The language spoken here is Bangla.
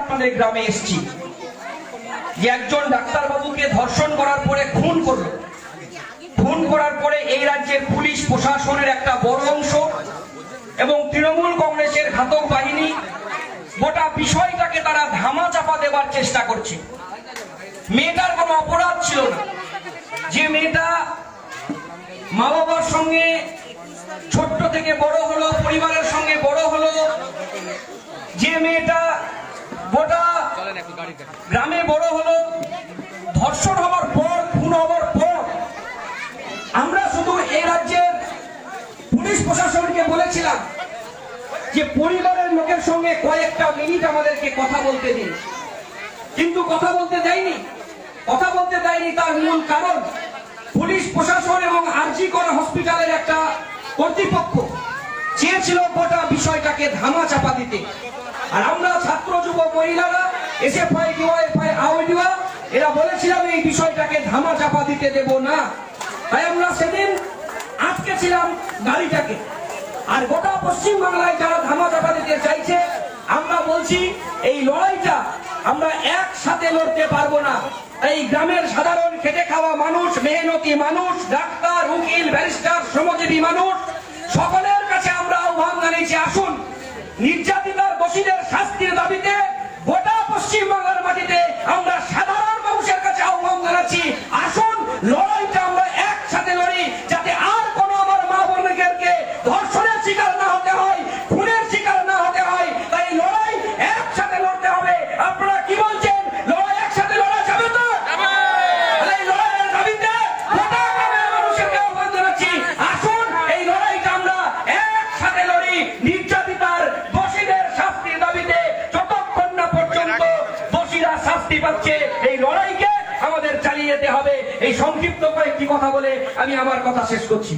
আপনাদের গ্রামে এসেছি। যে একজন ডাক্তারবাবুকে ধর্ষণ করার পরে খুন খুন করার পরে এই রাজ্যের পুলিশ প্রশাসনের একটা বড় অংশ এবং তৃণমূল কংগ্রেসের ঘাতক বাহিনী গোটা বিষয়টাকে তারা ধামা চাপা দেবার চেষ্টা করছে। মেয়েটার কোনো অপরাধ ছিল না। যে মেয়েটা মা বাবার সঙ্গে ছোট্ট থেকে বড় হলো, পরিবারের সঙ্গে বড় হলো, যে মেয়েটা গোটা গ্রামে বড় হলো ধর্ষণ হওয়ার পর খুন হওয়ার পর আমরা শুধু এই রাজ্যের পুলিশ প্রশাসনকে বলেছিলাম যে পরিবারের লোকের সঙ্গে কয়েকটা মিনিট আমাদেরকে কথা বলতে দিন। কিন্তু কথা বলতে দেয়নি। কথা বলতে দেয়নি তার মূল কারণ পুলিশ প্রশাসন এবং আরজি করা হসপিটালের একটা কর্তৃপক্ষ চেয়েছিল গোটা বিষয়টাকে ধামা চাপা দিতে। আর আমরা মহিলারা এসএফআই ডিওয়াইফআই আওয়াইডিওয়া এরা বলেছিলাম এই বিষয়টাকে ধামা চাপা দিতে দেব না। তাই আমরা সেদিন আটকে ছিলাম গাড়িটাকে। আর গোটা পশ্চিম বাংলায় যারা ধামা চাপা দিতে চাইছে, আমরা বলছি, এই লড়াইটা আমরা একসাথে লড়তে পারব না। এই গ্রামের সাধারণ খেটে খাওয়া মানুষ, মেহনতি মানুষ, ডাক্তার, উকিল, ব্যারিস্টার, শ্রমজীবী মানুষ, সকলের কাছে আমরা আহ্বান জানিয়েছি, আসুন, নির্যাতিতার বসিদের শাস্তির দাবিতে যাতে আর কোনো আমার মা বোনদেরকে ধর্ষণের শিকার না হতে হয়, খুনের শিকার না হতে হয়, তাই লড়াই একসাথে লড়তে হবে। আপনারা কি বলছেন? দোষীদের শাস্তির দাবিতে যতক্ষণ না পর্যন্ত দোষীরা শাস্তি পাচ্ছে, এই লড়াইকে আমাদের যেতে হবে। এই সংক্ষিপ্ত কয়েকটি কথা বলে আমি আমার কথা শেষ করছি।